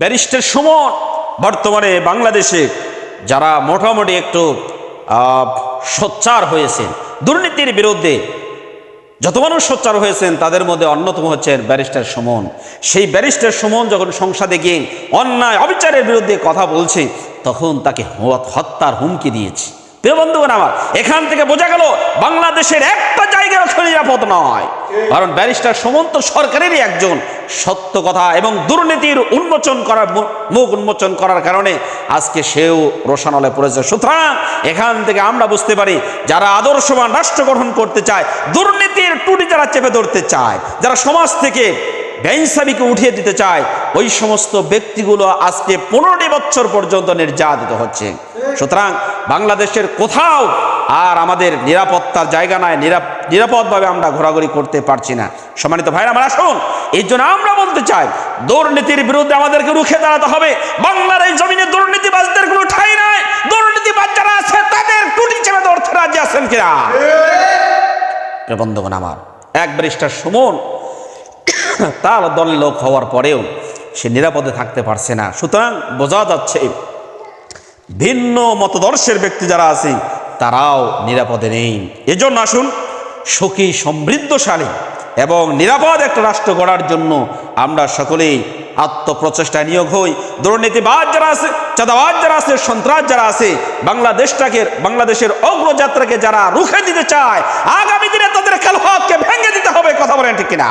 Barrister Suman বর্তমানে বাংলাদেশে যারা মোটামুটি একটু সোচ্চার হয়েছেন, দুর্নীতির বিরুদ্ধে যত মানুষ সোচ্চার হয়েছেন, তাদের মধ্যে অন্যতম হচ্ছেন ব্যারিস্টার সুমন। সেই ব্যারিস্টার সুমন যখন সংসদে গিয়ে অন্যায়, অবিচারের বিরুদ্ধে কথা বলছে, তখন তাকে হত্যার হুমকি দিয়েছে। প্রিয় বন্ধুগণ আমার, এখান থেকে বোঝা গেল, বাংলাদেশের একটা নিরাপদ নয়। কারণ ব্যারিস্টার সুমন তো সরকারেরই একজন সত্য কথা এবং দুর্নীতির উন্মোচন করার মুখ উন্মোচন করার কারণে আজকে সেও পড়েছে। সুতরাং এখান থেকে আমরা বুঝতে পারি, যারা আদর্শবান রাষ্ট্র গঠন করতে চায়, দুর্নীতির টুটি যারা চেপে ধরতে চায়, যারা সমাজ থেকে বেইনসাবিকে উঠিয়ে দিতে চায়, ওই সমস্ত ব্যক্তিগুলো আজকে পনেরোটি বছর পর্যন্ত নির্যাতিত হচ্ছে। সুতরাং বাংলাদেশের কোথাও আর আমাদের নিরাপত্তার জায়গা নাই, নিরাপ, নিরাপদভাবে আমরা ঘোরাঘুরি করতে পারছি না। সম্মানিত ভাইরা আমার আসুন। এই জন্য আমরা বলতে চাই, দুর্নীতির বিরুদ্ধে আমাদেরকে রুখে দাঁড়াতে হবে। বাংলার এই জমিনে দুর্নীতিবাজদের কোনো ঠাই নাই। দুর্নীতিবাজ যারা আছে, তাদের টুটি চেপে ধরতে রাজি আছেন কিনা? প্রিয় বন্ধুগণ আমার, এক ব্যারিস্টার সুমন, তার দলের লোক হওয়ার পরেও সে নিরাপদে থাকতে পারছে না। সুতরাং বোঝা যাচ্ছে, ভিন্ন মতদর্শের ব্যক্তি যারা আছে তারাও নিরাপদে নেই। এজন্য আসুন, সুখী সমৃদ্ধশালী এবং নিরাপদ একটা রাষ্ট্র গড়ার জন্য আমরা সকলেই আত্মপ্রচেষ্টায় নিয়োগ হই। দুর্নীতিবাদ যারা আছে চাঁদাবাদ যারা আছে, সন্ত্রাস যারা আছে, বাংলাদেশটাকে, বাংলাদেশের অগ্রযাত্রাকে যারা রুখে দিতে চায়, আগামী দিনে তাদের খেলোয়াড়কে ভেঙে দিতে হবে, কথা বলেন ঠিক কিনা?